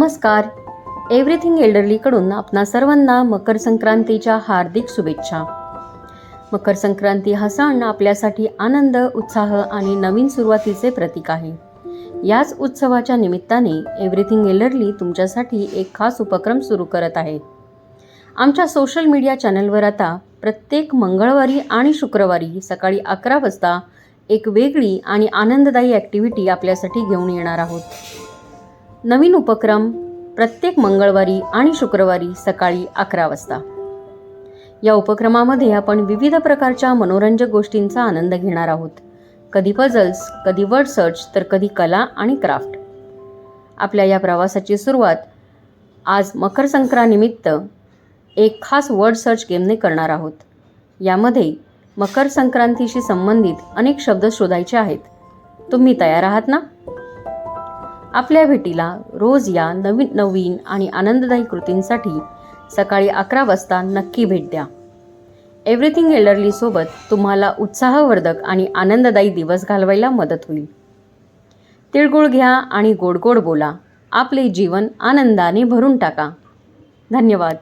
नमस्कार. एव्हरीथिंग एल्डरलीकडून आपणा सर्वांना मकर संक्रांतीच्या हार्दिक शुभेच्छा. मकर संक्रांती हा सण आपल्यासाठी आनंद उत्साह आणि नवीन सुरुवातीचे प्रतीक आहे. याच उत्सवाच्या निमित्ताने एव्हरीथिंग एल्डरली तुमच्यासाठी एक खास उपक्रम सुरू करत आहे. आमच्या सोशल मीडिया चॅनलवर आता प्रत्येक मंगळवारी आणि शुक्रवारी सकाळी अकरा वाजता एक वेगळी आणि आनंददायी ॲक्टिव्हिटी आपल्यासाठी घेऊन येणार आहोत. नवीन उपक्रम प्रत्येक मंगळवारी आणि शुक्रवारी सकाळी अकरा वाजता. या उपक्रमामध्ये आपण विविध प्रकारच्या मनोरंजक गोष्टींचा आनंद घेणार आहोत. कधी पझल्स कधी वर्ड सर्च तर कधी कला आणि क्राफ्ट आपल्या या प्रवासाची सुरुवात आज मकर संक्रांतीनिमित्त एक खास वर्ड सर्च गेमने करणार आहोत. यामध्ये मकर संक्रांतीशी संबंधित अनेक शब्द शोधायचे आहेत. तुम्ही तयार आहात ना? आपल्या भेटीला रोज या नवीन नवीन आणि आनंददायी कृतींसाठी सकाळी अकरा वाजता नक्की भेट द्या. एव्हरीथिंग एल्डरलीसोबत तुम्हाला उत्साहवर्धक आणि आनंददायी दिवस घालवायला मदत होईल. तिळगुळ घ्या आणि गोड गोड बोला. आपले जीवन आनंदाने भरून टाका. धन्यवाद.